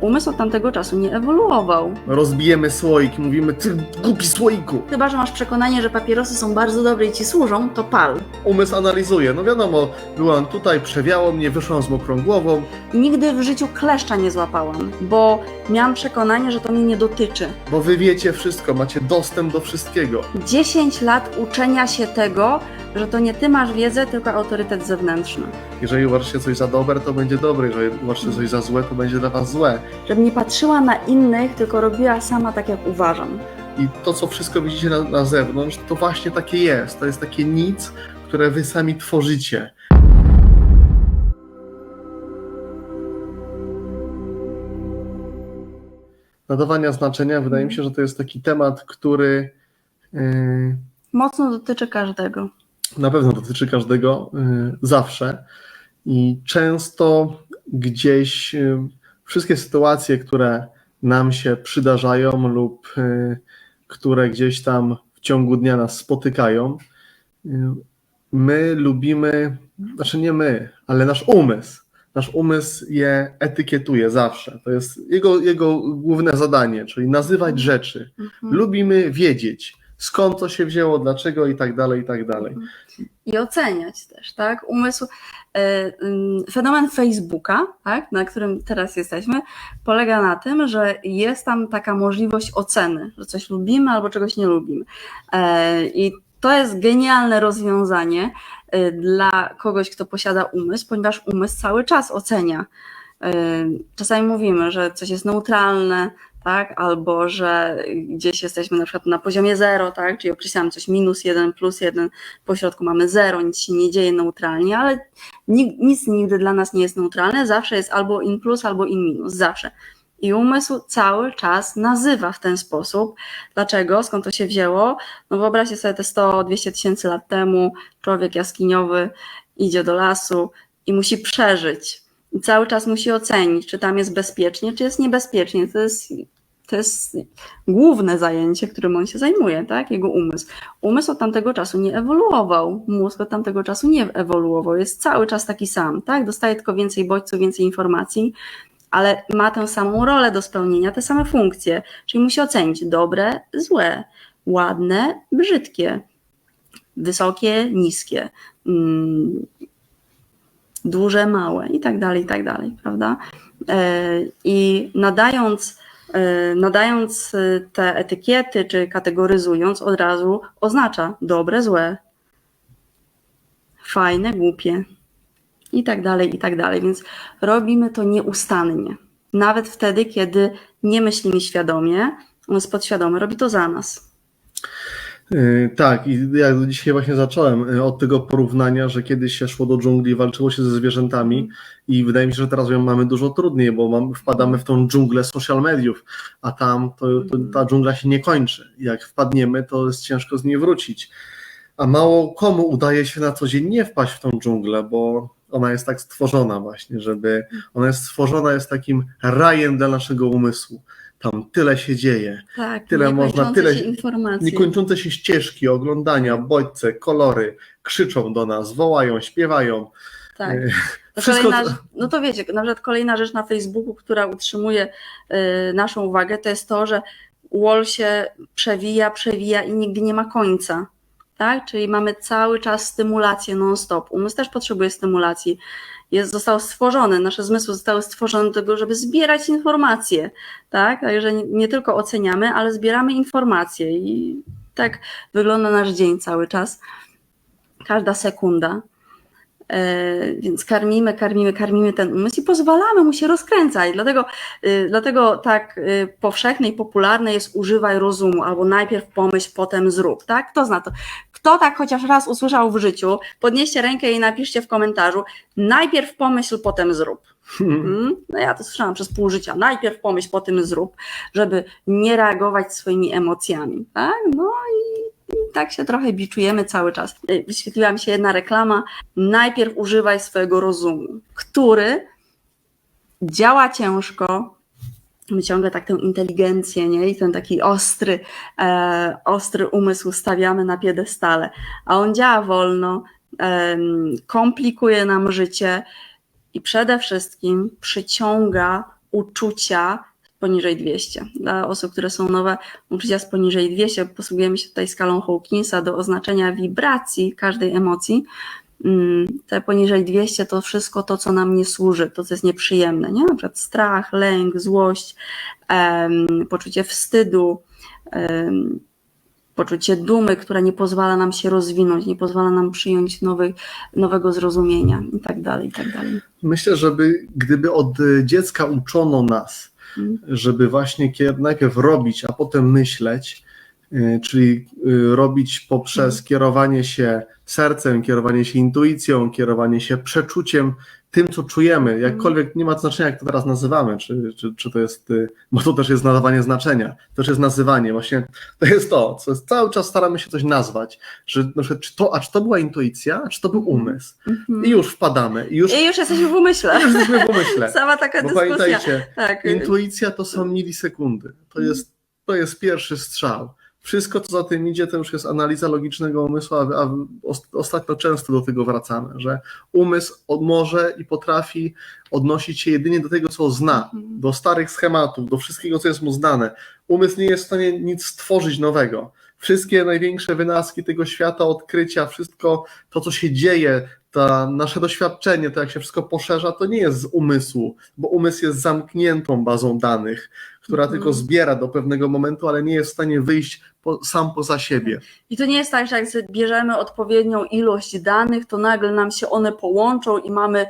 Umysł od tamtego czasu nie ewoluował. Rozbijemy słoik mówimy, ty głupi słoiku. Chyba, że masz przekonanie, że papierosy są bardzo dobre i ci służą, to pal. Umysł analizuje. No wiadomo, byłam tutaj, przewiało mnie, wyszłam z mokrą głową. Nigdy w życiu kleszcza nie złapałam, bo miałam przekonanie, że to mnie nie dotyczy. Bo wy wiecie wszystko, macie dostęp do wszystkiego. 10 lat uczenia się tego, że to nie ty masz wiedzę, tylko autorytet zewnętrzny. Jeżeli uważacie coś za dobre, to będzie dobre. Jeżeli uważacie coś za złe, to będzie dla was złe. Żebym nie patrzyła na innych, tylko robiła sama tak, jak uważam. I to, co wszystko widzicie na, na zewnątrz, to właśnie takie jest. To jest takie nic, które wy sami tworzycie. Nadawania znaczenia, wydaje mi się, że to jest taki temat, który yy, Mocno dotyczy każdego. Na pewno dotyczy każdego y, zawsze i często gdzieś y, wszystkie sytuacje, które nam się przydarzają lub y, które gdzieś tam w ciągu dnia nas spotykają, my lubimy, znaczy nie my, ale nasz umysł. Nasz umysł je etykietuje zawsze. To jest jego, jego główne zadanie, czyli nazywać rzeczy. Mhm. Lubimy wiedzieć, skąd to się wzięło, dlaczego i tak dalej, i tak dalej. I oceniać też, tak? Umysł, e, ym, fenomen Facebooka, tak, na którym teraz jesteśmy, polega na tym, że jest tam taka możliwość oceny, że coś lubimy albo czegoś nie lubimy. E, I to jest genialne rozwiązanie e, dla kogoś, kto posiada umysł, ponieważ umysł cały czas ocenia. Czasami mówimy, że coś jest neutralne, tak? Albo że gdzieś jesteśmy na przykład na poziomie zero, tak? Czyli określamy coś minus jeden, plus jeden, po środku mamy zero, nic się nie dzieje neutralnie, ale ni- nic nigdy dla nas nie jest neutralne, zawsze jest albo in plus, albo in minus, zawsze. I umysł cały czas nazywa w ten sposób. Dlaczego? Skąd to się wzięło? No wyobraźcie sobie te 100-200 tysięcy lat temu człowiek jaskiniowy idzie do lasu i musi przeżyć. Cały czas musi ocenić, czy tam jest bezpiecznie, czy jest niebezpiecznie. To jest, to jest główne zajęcie, którym on się zajmuje, tak? Jego umysł. Umysł od tamtego czasu nie ewoluował, mózg od tamtego czasu nie ewoluował, jest cały czas taki sam, tak? Dostaje tylko więcej bodźców, więcej informacji, ale ma tę samą rolę do spełnienia, te same funkcje, czyli musi ocenić dobre, złe, ładne, brzydkie, wysokie, niskie, mm, duże, małe i tak dalej, i tak dalej, prawda? E, I nadając, e, nadając e, te etykiety, czy kategoryzując, od razu oznacza dobre, złe, fajne, głupie i tak dalej, i tak dalej. Więc robimy to nieustannie. Nawet wtedy, kiedy nie myślimy świadomie, umysł podświadomy robi to za nas. Yy, Tak, i ja dzisiaj właśnie zacząłem yy, od tego porównania, że kiedyś się szło do dżungli, walczyło się ze zwierzętami i wydaje mi się, że teraz ją mamy dużo trudniej, bo mam, wpadamy w tą dżunglę social mediów, a tam to, to, ta dżungla się nie kończy. Jak wpadniemy, to jest ciężko z niej wrócić. A mało komu udaje się na co dzień nie wpaść w tą dżunglę, bo ona jest tak stworzona właśnie, żeby ona jest stworzona, jest takim rajem dla naszego umysłu. Tam tyle się dzieje. Tak, Tyle można, tyle- się informacji. Niekończące się ścieżki, oglądania, bodźce, kolory, krzyczą do nas, wołają, śpiewają. Tak. Yy, To Wszystko kolejna, no to wiecie, na przykład kolejna rzecz na Facebooku, która utrzymuje y, naszą uwagę, to jest to, że wall się przewija, przewija i nigdy nie ma końca. Tak? Czyli mamy cały czas stymulację non-stop. Umysł też potrzebuje stymulacji. Jest, został stworzony, nasze zmysły zostały stworzone do tego, żeby zbierać informacje. Tak? Także nie, nie tylko oceniamy, ale zbieramy informacje i tak wygląda nasz dzień cały czas. Każda sekunda. E, Więc karmimy, karmimy, karmimy ten umysł i pozwalamy mu się rozkręcać. Dlatego, y, dlatego tak y, powszechne i popularne jest używaj rozumu, albo najpierw pomyśl, potem zrób. Tak? Kto zna to? Kto tak chociaż raz usłyszał w życiu, podnieście rękę i napiszcie w komentarzu, najpierw pomyśl, potem zrób. Mm, No ja to słyszałam przez pół życia. Najpierw pomyśl, potem zrób, żeby nie reagować swoimi emocjami. Tak? No i, tak się trochę biczujemy cały czas. Y, Wyświetliła mi się jedna reklama. Najpierw używaj swojego rozumu, który działa ciężko. My ciągle tak tę inteligencję nie? i ten taki ostry, e, ostry umysł stawiamy na piedestale, a on działa wolno, em, komplikuje nam życie i przede wszystkim przyciąga uczucia poniżej 200. Dla osób, które są nowe, uczucia z poniżej 200, posługujemy się tutaj skalą Hawkinsa do oznaczenia wibracji każdej emocji. Mm, Te poniżej 200 to wszystko to, co nam nie służy, to, co jest nieprzyjemne, nie? Na przykład strach, lęk, złość, em, poczucie wstydu, em, poczucie dumy, która nie pozwala nam się rozwinąć, nie pozwala nam przyjąć nowych, nowego zrozumienia i tak dalej, i tak dalej. Myślę, żeby gdyby od y, dziecka uczono nas. Żeby właśnie najpierw robić, a potem myśleć, czyli y, robić poprzez kierowanie się sercem, kierowanie się intuicją, kierowanie się przeczuciem, tym, co czujemy, jakkolwiek nie ma znaczenia, jak to teraz nazywamy, czy, czy, czy to jest, y, bo to też jest nadawanie znaczenia, to też jest nazywanie, właśnie to jest to, co jest, cały czas staramy się coś nazwać, że przykład, czy to, a czy to była intuicja, czy to był umysł Mhm. i już wpadamy, i już, I już jesteśmy w umyśle. już jesteśmy w umyśle. Sama taka Bo dyskusja. pamiętajcie, Tak. intuicja to są milisekundy. To jest, to jest pierwszy strzał. Wszystko, co za tym idzie, to już jest analiza logicznego umysłu, a, a os- ostatnio często do tego wracamy, że umysł może i potrafi odnosić się jedynie do tego, co zna, Mhm. do starych schematów, do wszystkiego, co jest mu znane. Umysł nie jest w stanie nic stworzyć nowego. Wszystkie największe wynalazki tego świata, odkrycia, wszystko to, co się dzieje, to nasze doświadczenie, to jak się wszystko poszerza, to nie jest z umysłu, bo umysł jest zamkniętą bazą danych, która Mhm. tylko zbiera do pewnego momentu, ale nie jest w stanie wyjść po, sam poza siebie. I to nie jest tak, że jak sobie bierzemy odpowiednią ilość danych, to nagle nam się one połączą i mamy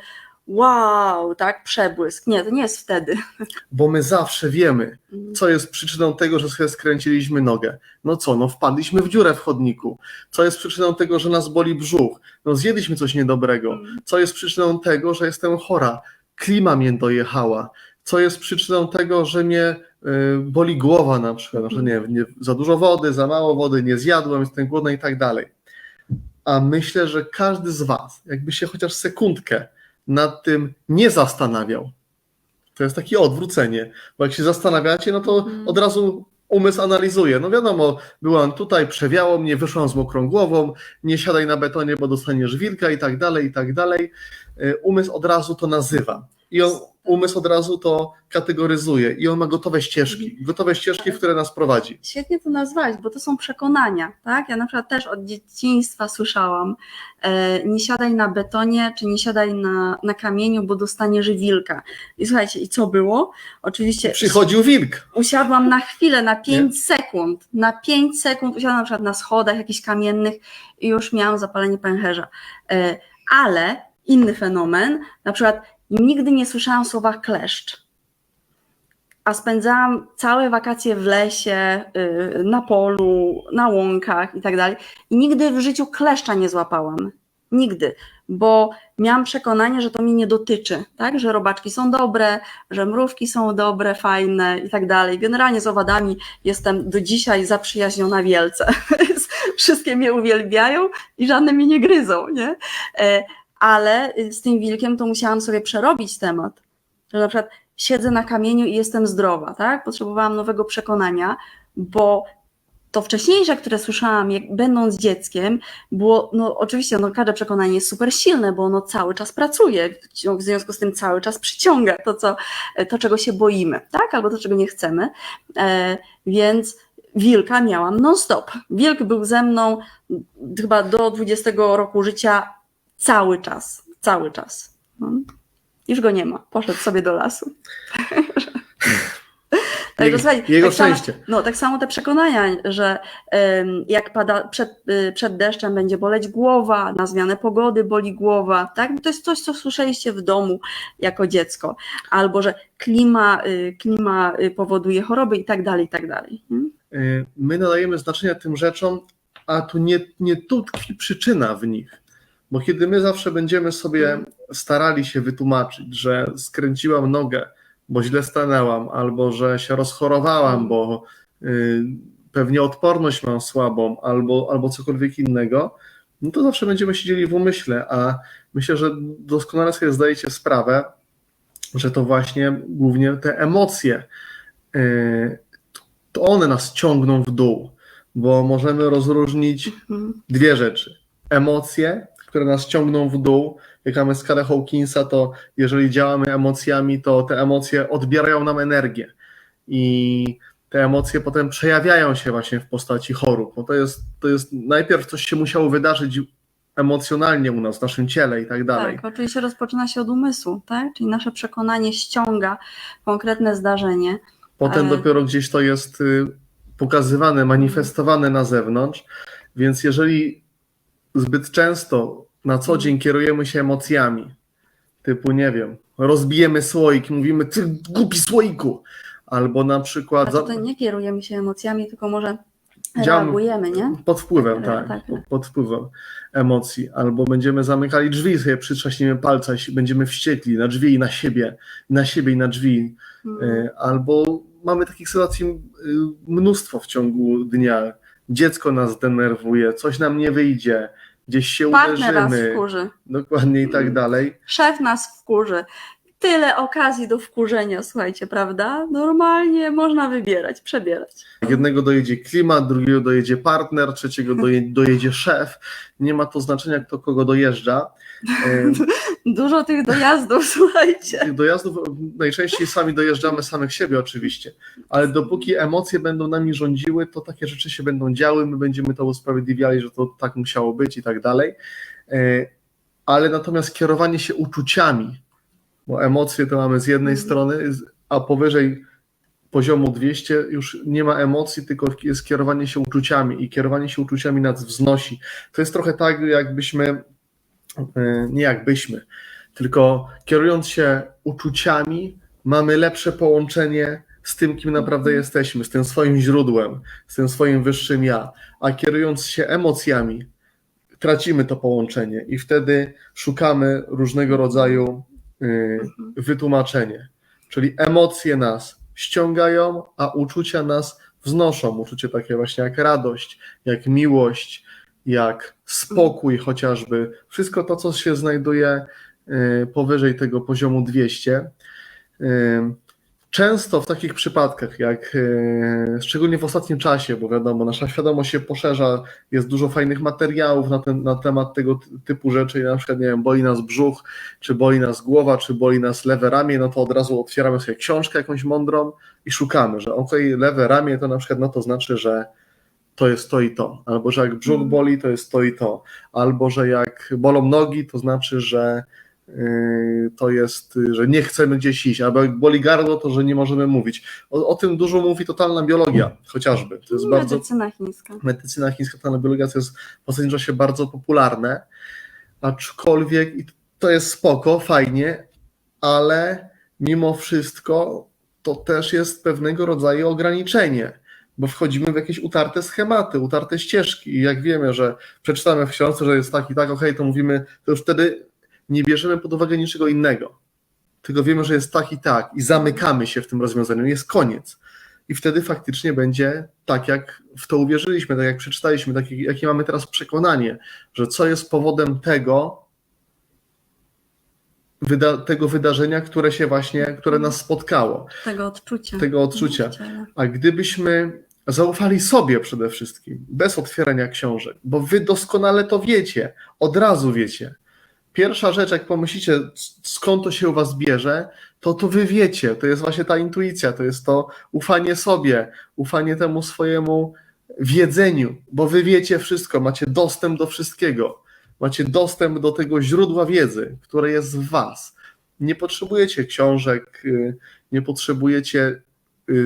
wow, tak, przebłysk. Nie, to nie jest wtedy. Bo my zawsze wiemy, Mhm. co jest przyczyną tego, że sobie skręciliśmy nogę. No co, no wpadliśmy w dziurę w chodniku. Co jest przyczyną tego, że nas boli brzuch? No zjedliśmy coś niedobrego. Co jest przyczyną tego, że jestem chora? Klima mnie dojechała. Co jest przyczyną tego, że mnie boli głowa na przykład, że nie, nie, za dużo wody, za mało wody, nie zjadłem, jestem głodny i tak dalej. A myślę, że każdy z Was, jakby się chociaż sekundkę nad tym nie zastanawiał, to jest takie odwrócenie, bo jak się zastanawiacie, no to Mhm. od razu umysł analizuje. No wiadomo, byłam tutaj, przewiało mnie, wyszłam z mokrą głową, nie siadaj na betonie, bo dostaniesz wilka i tak dalej, i tak dalej. Y, Umysł od razu to nazywa. I on, umysł od razu to kategoryzuje i on ma gotowe ścieżki, gotowe ścieżki, w które nas prowadzi. Świetnie to nazwałeś, bo to są przekonania, tak? Ja na przykład też od dzieciństwa słyszałam, e, nie siadaj na betonie, czy nie siadaj na, na kamieniu, bo dostaniesz wilka. I słuchajcie, i co było? Oczywiście Przychodził wilk. usiadłam na chwilę, na 5 sekund, na 5 sekund usiadłam na przykład na schodach jakichś kamiennych i już miałam zapalenie pęcherza. E, Ale inny fenomen, na przykład nigdy nie słyszałam słowa kleszcz, a spędzałam całe wakacje w lesie, y, na polu, na łąkach i tak dalej i nigdy w życiu kleszcza nie złapałam. Nigdy, bo miałam przekonanie, że to mnie nie dotyczy, tak? że robaczki są dobre, że mrówki są dobre, fajne i tak dalej. Generalnie z owadami jestem do dzisiaj zaprzyjaźniona wielce. Wszystkie mnie uwielbiają i żadne mnie nie gryzą, nie? E, Ale z tym wilkiem to musiałam sobie przerobić temat, że na przykład siedzę na kamieniu i jestem zdrowa, tak? Potrzebowałam nowego przekonania, bo to wcześniejsze, które słyszałam, jak będąc dzieckiem, było, no oczywiście, no każde przekonanie jest super silne, bo ono cały czas pracuje, w związku z tym cały czas przyciąga to, co, to czego się boimy, tak? Albo to, czego nie chcemy. E, więc wilka miałam non-stop. Wilk był ze mną chyba do 20 roku życia cały czas, cały czas. No. Już go nie ma, poszedł sobie do lasu. Także, Jego- słuchaj, jego tak samo, szczęście. no, tak samo te przekonania, że jak pada przed, y, przed deszczem będzie boleć głowa, na zmianę pogody boli głowa, tak? To jest coś, co słyszeliście w domu jako dziecko. Albo, że klima, y, klima y, powoduje choroby i tak dalej, i tak dalej. My nadajemy znaczenia tym rzeczom, a tu nie, nie tu tkwi przyczyna w nich. Bo kiedy my zawsze będziemy sobie starali się wytłumaczyć, że skręciłam nogę, bo źle stanęłam, albo że się rozchorowałam, bo y, pewnie odporność mam słabą, albo, albo cokolwiek innego, no to zawsze będziemy siedzieli w umyśle, a myślę, że doskonale sobie zdajecie sprawę, że to właśnie głównie te emocje, y, to one nas ciągną w dół, bo możemy rozróżnić Mhm. dwie rzeczy. Emocje, które nas ciągną w dół, jak mamy skalę Hawkinsa, to jeżeli działamy emocjami, to te emocje odbierają nam energię i te emocje potem przejawiają się właśnie w postaci chorób. No to jest, to jest najpierw coś się musiało wydarzyć emocjonalnie u nas, w naszym ciele i tak dalej. Tak, oczywiście rozpoczyna się od umysłu, tak? Czyli nasze przekonanie ściąga konkretne zdarzenie. Potem E. dopiero gdzieś to jest y, pokazywane, manifestowane na zewnątrz, więc jeżeli zbyt często na co dzień kierujemy się emocjami, typu nie wiem, rozbijemy słoik mówimy ty głupi słoiku, albo na przykład A tutaj nie kierujemy się emocjami, tylko może reagujemy, nie? pod wpływem, tak, tak. pod, wpływem emocji, albo będziemy zamykali drzwi, sobie przytrzaśniemy palca będziemy wściekli na drzwi i na siebie, na siebie i na drzwi, Mm. E, albo mamy takich sytuacji y, mnóstwo w ciągu dnia. Dziecko nas denerwuje, coś nam nie wyjdzie, gdzieś się Partner nas uderzymy, wkurzy, dokładnie i tak dalej. szef nas wkurzy. Tyle okazji do wkurzenia, słuchajcie, prawda? Normalnie można wybierać, przebierać. Jednego dojedzie klimat, drugiego dojedzie partner, trzeciego doje, dojedzie szef. Nie ma to znaczenia, kto kogo dojeżdża. Dużo tych dojazdów, słuchajcie. Dojazdów najczęściej sami dojeżdżamy samych siebie oczywiście, ale dopóki emocje będą nami rządziły, to takie rzeczy się będą działy, my będziemy to usprawiedliwiali, że to tak musiało być i tak dalej. E, Ale natomiast kierowanie się uczuciami, bo emocje to mamy z jednej Mhm. strony, a powyżej poziomu 200 już nie ma emocji, tylko jest kierowanie się uczuciami i kierowanie się uczuciami nas wznosi. To jest trochę tak, jakbyśmy, nie jakbyśmy, tylko kierując się uczuciami, mamy lepsze połączenie z tym, kim naprawdę jesteśmy, z tym swoim źródłem, z tym swoim wyższym ja. A kierując się emocjami, tracimy to połączenie i wtedy szukamy różnego rodzaju y, wytłumaczenie. Czyli emocje nas ściągają, a uczucia nas wznoszą. Uczucie takie właśnie jak radość, jak miłość, jak spokój chociażby. Wszystko to, co się znajduje y, powyżej tego poziomu 200. Y, Często w takich przypadkach, jak y, szczególnie w ostatnim czasie, bo wiadomo, nasza świadomość się poszerza, jest dużo fajnych materiałów na, ten, na temat tego ty- typu rzeczy, na przykład, nie wiem, boli nas brzuch, czy boli nas głowa, czy boli nas lewe ramię, no to od razu otwieramy sobie książkę jakąś mądrą i szukamy, że okej, lewe ramię to na przykład, no to znaczy, że to jest to i to, albo że jak brzuch Mhm. boli, to jest to i to, albo że jak bolą nogi, to znaczy, że yy, to jest, y, że nie chcemy gdzieś iść, albo jak boli gardło, to że nie możemy mówić. O, o tym dużo mówi totalna biologia, chociażby. To jest bardzo Medycyna chińska. medycyna chińska, totalna biologia to jest w ostatnim czasie bardzo popularne, aczkolwiek to jest spoko, fajnie, ale mimo wszystko to też jest pewnego rodzaju ograniczenie, bo wchodzimy w jakieś utarte schematy, utarte ścieżki. I jak wiemy, że przeczytamy w książce, że jest tak i tak, okej, to mówimy, to już wtedy nie bierzemy pod uwagę niczego innego, tylko wiemy, że jest tak i tak i zamykamy się w tym rozwiązaniu, jest koniec. I wtedy faktycznie będzie tak, jak w to uwierzyliśmy, tak jak przeczytaliśmy, tak jak, jakie mamy teraz przekonanie, że co jest powodem tego, wyda, tego wydarzenia, które się właśnie, które nas spotkało, Tego odczucia. tego odczucia. A gdybyśmy zaufali sobie przede wszystkim, bez otwierania książek, bo wy doskonale to wiecie, od razu wiecie. Pierwsza rzecz, jak pomyślicie, skąd to się u was bierze, to to wy wiecie. To jest właśnie ta intuicja, to jest to ufanie sobie, ufanie temu swojemu wiedzeniu, bo wy wiecie wszystko, macie dostęp do wszystkiego. Macie dostęp do tego źródła wiedzy, które jest w was. Nie potrzebujecie książek, y, nie potrzebujecie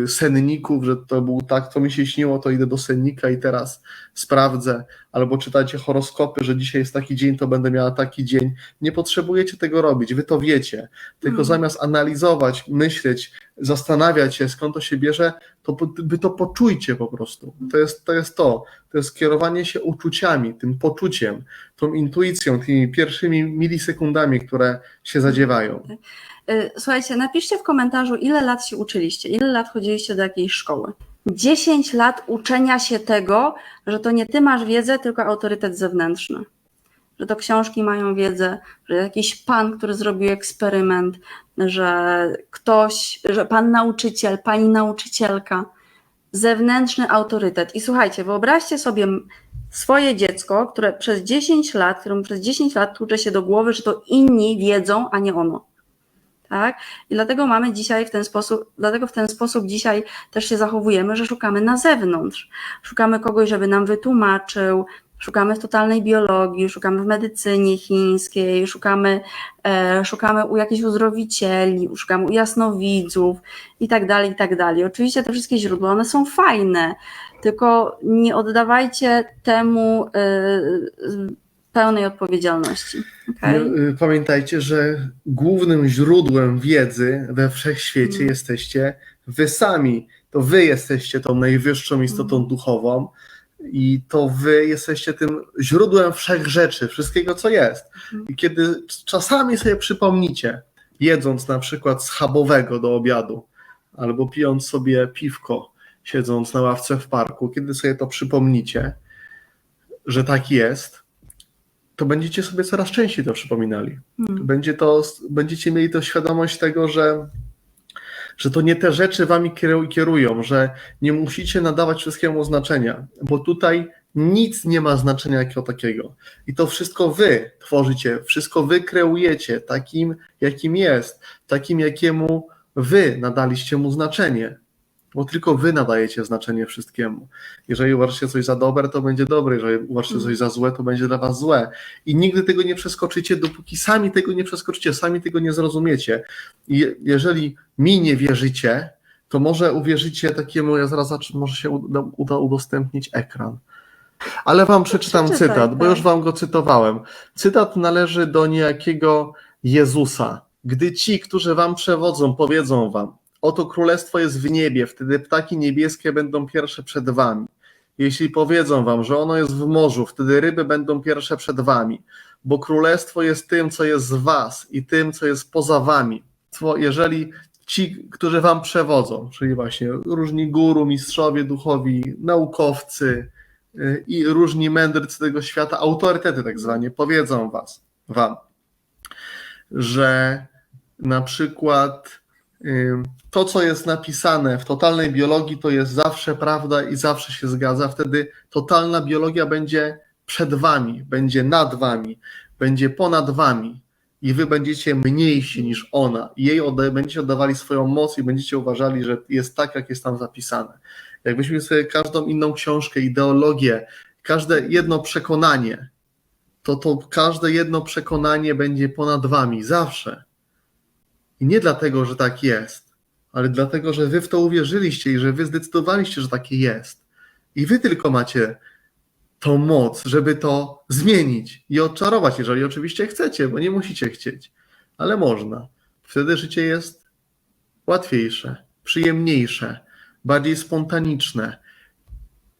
senników, że to był tak, to mi się śniło, to idę do sennika i teraz sprawdzę, albo czytacie horoskopy, że dzisiaj jest taki dzień, to będę miała taki dzień. Nie potrzebujecie tego robić, wy to wiecie. Tylko Mhm. zamiast analizować, myśleć, zastanawiać się, skąd to się bierze, to wy to poczujcie po prostu. To jest to. Jest to. to jest kierowanie się uczuciami, tym poczuciem, tą intuicją, tymi pierwszymi milisekundami, które się zadziewają. Y, Słuchajcie, napiszcie w komentarzu, ile lat się uczyliście, ile lat chodziliście do jakiejś szkoły. 10 lat uczenia się tego, że to nie ty masz wiedzę, tylko autorytet zewnętrzny. Że to książki mają wiedzę, że jakiś pan, który zrobił eksperyment, że ktoś, że pan nauczyciel, pani nauczycielka, zewnętrzny autorytet. I słuchajcie, wyobraźcie sobie swoje dziecko, które przez 10 lat, któremu przez 10 lat tłucze się do głowy, że to inni wiedzą, a nie ono. Tak? I dlatego mamy dzisiaj w ten sposób, dlatego w ten sposób dzisiaj też się zachowujemy, że szukamy na zewnątrz. Szukamy kogoś, żeby nam wytłumaczył, szukamy w totalnej biologii, szukamy w medycynie chińskiej, szukamy, e, szukamy u jakichś uzdrowicieli, szukamy u jasnowidzów i tak dalej, i tak dalej. Oczywiście te wszystkie źródła, one są fajne, tylko nie oddawajcie temu e, pełnej odpowiedzialności. Okay? Y, Pamiętajcie, że głównym źródłem wiedzy we wszechświecie Mm. jesteście wy sami. To wy jesteście tą najwyższą istotą Mm. duchową i to wy jesteście tym źródłem wszech rzeczy, wszystkiego co jest. Mhm. I kiedy czasami sobie przypomnicie, jedząc na przykład schabowego do obiadu, albo pijąc sobie piwko, siedząc na ławce w parku, kiedy sobie to przypomnicie, że tak jest, to będziecie sobie coraz częściej to przypominali. Hmm. Będzie to, będziecie mieli to świadomość tego, że, że to nie te rzeczy wami kieru- kierują, że nie musicie nadawać wszystkiemu znaczenia, bo tutaj nic nie ma znaczenia jakiego takiego. I to wszystko wy tworzycie, wszystko wy kreujecie takim, jakim jest, takim, jakiemu wy nadaliście mu znaczenie. Bo tylko wy nadajecie znaczenie wszystkiemu. Jeżeli uważacie coś za dobre, to będzie dobre. Jeżeli uważacie coś za złe, to będzie dla was złe. I nigdy tego nie przeskoczycie, dopóki sami tego nie przeskoczycie, sami tego nie zrozumiecie. I je- jeżeli mi nie wierzycie, to może uwierzycie takiemu, ja zaraz zacznę, może się uda, uda udostępnić ekran. Ale wam przeczytam przeczytaj, cytat, bo tak. już wam go cytowałem. Cytat należy do niejakiego Jezusa. Gdy ci, którzy wam przewodzą, powiedzą wam, oto królestwo jest w niebie, wtedy ptaki niebieskie będą pierwsze przed wami. Jeśli powiedzą wam, że ono jest w morzu, wtedy ryby będą pierwsze przed wami, bo królestwo jest tym, co jest z was i tym, co jest poza wami. Jeżeli ci, którzy wam przewodzą, czyli właśnie różni guru, mistrzowie duchowi, naukowcy y, i różni mędrcy tego świata, autorytety tak zwane, powiedzą was, wam, że na przykład to, co jest napisane w totalnej biologii, to jest zawsze prawda i zawsze się zgadza. Wtedy totalna biologia będzie przed wami, będzie nad wami, będzie ponad wami i wy będziecie mniejsi niż ona. Jej odda- będziecie oddawali swoją moc i będziecie uważali, że jest tak, jak jest tam zapisane. Jakbyśmy sobie każdą inną książkę, ideologię, każde jedno przekonanie, to to każde jedno przekonanie będzie ponad wami zawsze. I nie dlatego, że tak jest, ale dlatego, że wy w to uwierzyliście i że wy zdecydowaliście, że takie jest. I wy tylko macie tą moc, żeby to zmienić i odczarować, jeżeli oczywiście chcecie, bo nie musicie chcieć, ale można. Wtedy życie jest łatwiejsze, przyjemniejsze, bardziej spontaniczne.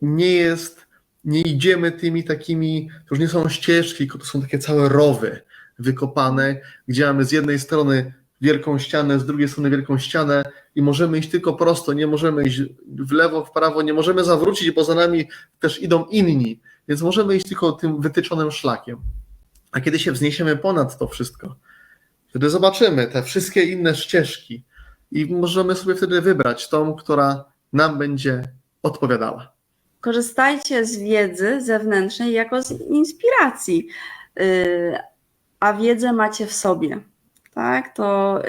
Nie jest, nie idziemy tymi takimi, to już nie są ścieżki, to są takie całe rowy wykopane, gdzie mamy z jednej strony wielką ścianę, z drugiej strony wielką ścianę i możemy iść tylko prosto, nie możemy iść w lewo, w prawo, nie możemy zawrócić, bo za nami też idą inni, więc możemy iść tylko tym wytyczonym szlakiem. A kiedy się wzniesiemy ponad to wszystko, wtedy zobaczymy te wszystkie inne ścieżki i możemy sobie wtedy wybrać tą, która nam będzie odpowiadała. Korzystajcie z wiedzy zewnętrznej jako z inspiracji, yy, a wiedzę macie w sobie. Tak, to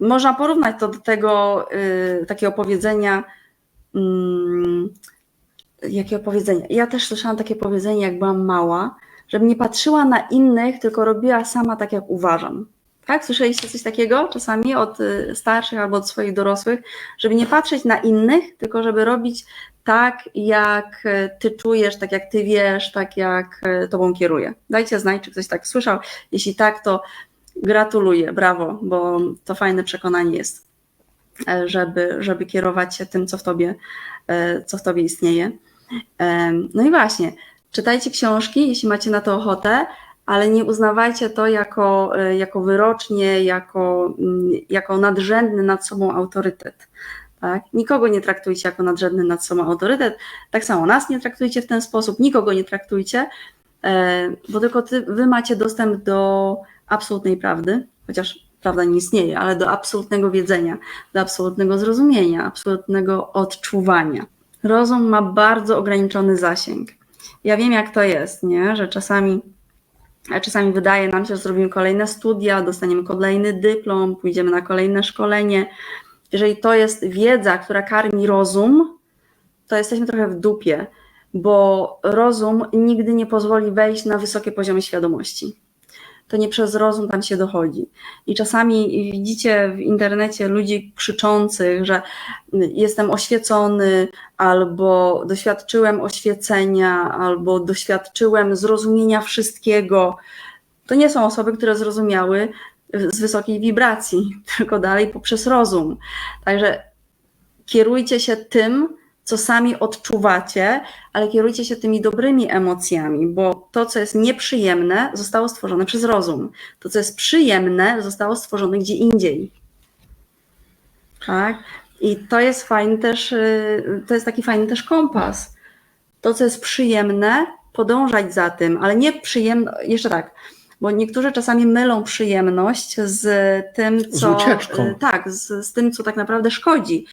można porównać to do tego yy, takiego powiedzenia. jakie powiedzenie? Ja też słyszałam takie powiedzenie, jak byłam mała, żebym nie patrzyła na innych, tylko robiła sama tak, jak uważam. Tak? Słyszeliście coś takiego czasami od y, starszych albo od swoich dorosłych, żeby nie patrzeć na innych, tylko żeby robić tak, jak y, ty czujesz, tak jak ty wiesz, tak jak y, tobą kieruje. Dajcie znać, czy ktoś tak słyszał. Jeśli tak, to gratuluję, brawo, bo to fajne przekonanie jest, e, żeby, żeby kierować się tym, co w tobie, e, co w tobie istnieje. Em, No i właśnie, czytajcie książki, jeśli macie na to ochotę, ale nie uznawajcie to jako, e, jako wyrocznie, jako, mm, jako nadrzędny nad sobą autorytet. Tak? Nikogo nie traktujcie jako nadrzędny nad sobą autorytet. Tak samo nas nie traktujcie w ten sposób, nikogo nie traktujcie, e, bo tylko ty, wy macie dostęp do absolutnej prawdy, chociaż prawda nie istnieje, ale do absolutnego wiedzenia, do absolutnego zrozumienia, absolutnego odczuwania. Rozum ma bardzo ograniczony zasięg. Ja wiem, jak to jest, nie? że czasami, czasami wydaje nam się, że zrobimy kolejne studia, dostaniemy kolejny dyplom, pójdziemy na kolejne szkolenie. Jeżeli to jest wiedza, która karmi rozum, to jesteśmy trochę w dupie, bo rozum nigdy nie pozwoli wejść na wysokie poziomy świadomości. To nie przez rozum tam się dochodzi. I czasami widzicie w internecie ludzi krzyczących, że jestem oświecony, albo doświadczyłem oświecenia, albo doświadczyłem zrozumienia wszystkiego. To nie są osoby, które zrozumiały z wysokiej wibracji, tylko dalej poprzez rozum. Także kierujcie się tym, co sami odczuwacie, ale kierujcie się tymi dobrymi emocjami, bo to, co jest nieprzyjemne, zostało stworzone przez rozum. To, co jest przyjemne, zostało stworzone gdzie indziej. Tak? I to jest fajny też, y, to jest taki fajny też kompas. To, co jest przyjemne, podążać za tym, ale nie przyjemne, jeszcze tak, bo niektórzy czasami mylą przyjemność z tym, Z co. ucieczką. y, Tak, z, z tym, co tak naprawdę szkodzi.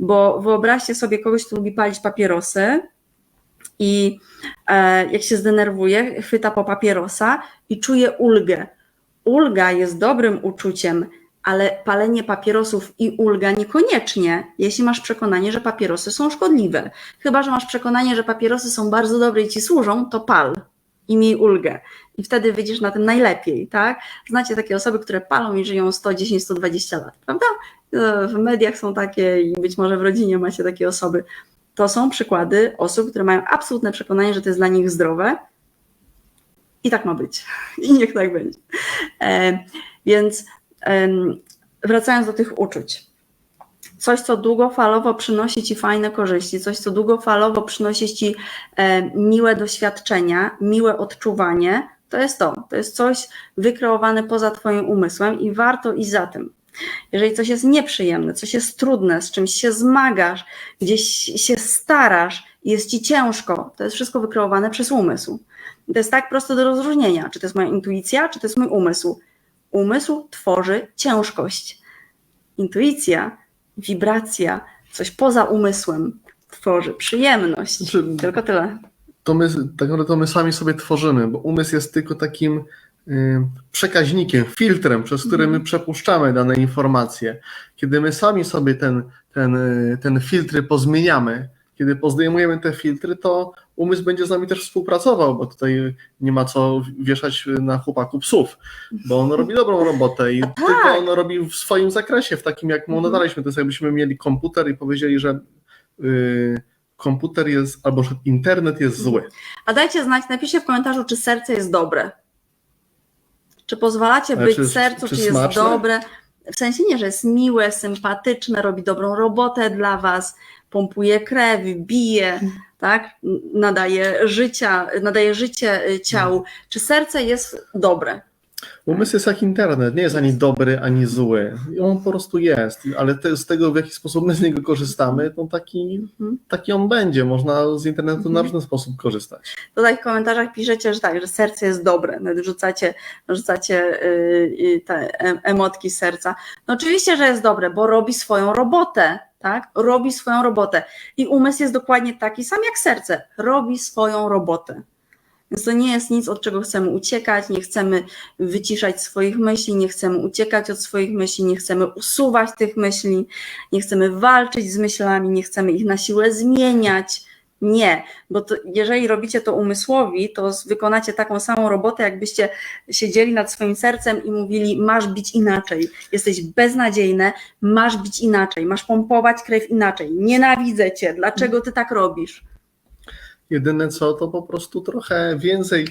Bo wyobraźcie sobie kogoś, kto lubi palić papierosy i e, jak się zdenerwuje, chwyta po papierosa i czuje ulgę. Ulga jest dobrym uczuciem, ale palenie papierosów i ulga niekoniecznie, jeśli masz przekonanie, że papierosy są szkodliwe. Chyba, że masz przekonanie, że papierosy są bardzo dobre i ci służą, to pal i miej ulgę. I wtedy wyjdziesz na tym najlepiej, tak? Znacie takie osoby, które palą i żyją 110, 120 lat, prawda? E, W mediach są takie i być może w rodzinie macie takie osoby. To są przykłady osób, które mają absolutne przekonanie, że to jest dla nich zdrowe. I tak ma być. I niech tak będzie. E, więc em, wracając do tych uczuć. Coś, co długofalowo przynosi ci fajne korzyści, coś, co długofalowo przynosi ci e, miłe doświadczenia, miłe odczuwanie, to jest to. To jest coś wykreowane poza Twoim umysłem i warto iść za tym. Jeżeli coś jest nieprzyjemne, coś jest trudne, z czymś się zmagasz, gdzieś się starasz jest ci ciężko, to jest wszystko wykreowane przez umysł. To jest tak proste do rozróżnienia, czy to jest moja intuicja, czy to jest mój umysł. Umysł tworzy ciężkość. Intuicja, wibracja, coś poza umysłem tworzy przyjemność. Znaczy, Tylko tyle. to my, tak naprawdę to my sami sobie tworzymy, bo umysł jest tylko takim y, przekaźnikiem, filtrem, przez który my przepuszczamy dane informacje. Kiedy my sami sobie ten, ten, y, ten filtry pozmieniamy, kiedy pozdejmujemy te filtry, to umysł będzie z nami też współpracował, bo tutaj nie ma co wieszać na chłopaku psów, bo on robi dobrą robotę i tylko on robi w swoim zakresie, w takim jak mu Mhm. nadaliśmy. To jest jakbyśmy mieli komputer i powiedzieli, że y, komputer jest, albo że internet jest zły. A dajcie znać, napiszcie w komentarzu, czy serce jest dobre. Czy pozwalacie Ale być czy- sercu, czy czy, jest smaczne? dobre? W sensie nie, że jest miłe, sympatyczne, robi dobrą robotę dla was, pompuje krew, bije, tak? Nadaje życia, nadaje życie y, ciału. Czy serce jest dobre? Umysł jest jak internet, nie jest ani dobry, ani zły. On po prostu jest, ale te, z tego, w jaki sposób my z niego korzystamy, to taki, Mhm. taki on będzie. Można z internetu na różny sposób korzystać. Tutaj w komentarzach piszecie, że tak, że serce jest dobre, nawet rzucacie, rzucacie y, y, te em- emotki serca. No oczywiście, że jest dobre, bo robi swoją robotę, tak? Robi swoją robotę. I umysł jest dokładnie taki sam jak serce, robi swoją robotę. Więc to nie jest nic, od czego chcemy uciekać, nie chcemy wyciszać swoich myśli, nie chcemy uciekać od swoich myśli, nie chcemy usuwać tych myśli, nie chcemy walczyć z myślami, nie chcemy ich na siłę zmieniać. Nie, bo to, jeżeli robicie to umysłowi, to wykonacie taką samą robotę, jakbyście siedzieli nad swoim sercem i mówili: Masz być inaczej, jesteś beznadziejne, masz być inaczej, masz pompować krew inaczej, nienawidzę cię, dlaczego ty tak robisz? Jedyne co, to po prostu trochę więcej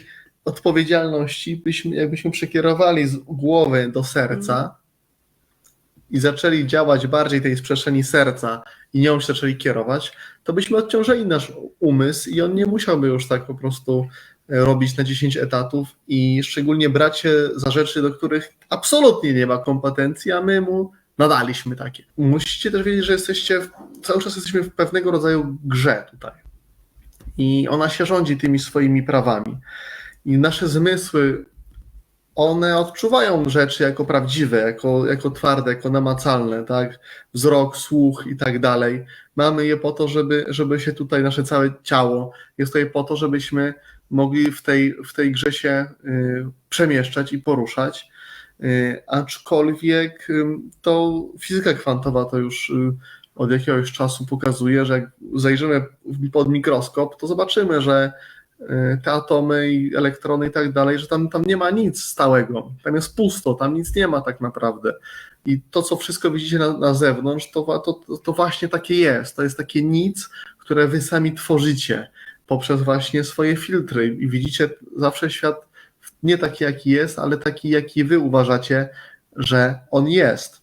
odpowiedzialności byśmy, jakbyśmy przekierowali z głowy do serca i zaczęli działać bardziej tej przestrzeni serca i nią się zaczęli kierować, to byśmy odciążyli nasz umysł i on nie musiałby już tak po prostu e, robić na 10 etatów i szczególnie brać się za rzeczy, do których absolutnie nie ma kompetencji, a my mu nadaliśmy takie. Musicie też wiedzieć, że jesteście, w, cały czas jesteśmy w pewnego rodzaju grze tutaj i ona się rządzi tymi swoimi prawami. I nasze zmysły one odczuwają rzeczy jako prawdziwe, jako, jako twarde, jako namacalne, tak? Wzrok, słuch i tak dalej. Mamy je po to, żeby, żeby się tutaj nasze całe ciało jest tutaj po to, żebyśmy mogli w tej, w tej grze się y, przemieszczać i poruszać. Y, aczkolwiek y, to fizyka kwantowa to już y, od jakiegoś czasu pokazuje, że jak zajrzymy pod mikroskop, to zobaczymy, że te atomy i elektrony i tak dalej, że tam, tam nie ma nic stałego, tam jest pusto, tam nic nie ma tak naprawdę. I to, co wszystko widzicie na, na zewnątrz, to, to, to właśnie takie jest. To jest takie nic, które wy sami tworzycie poprzez właśnie swoje filtry i widzicie zawsze świat nie taki, jaki jest, ale taki, jaki wy uważacie, że on jest.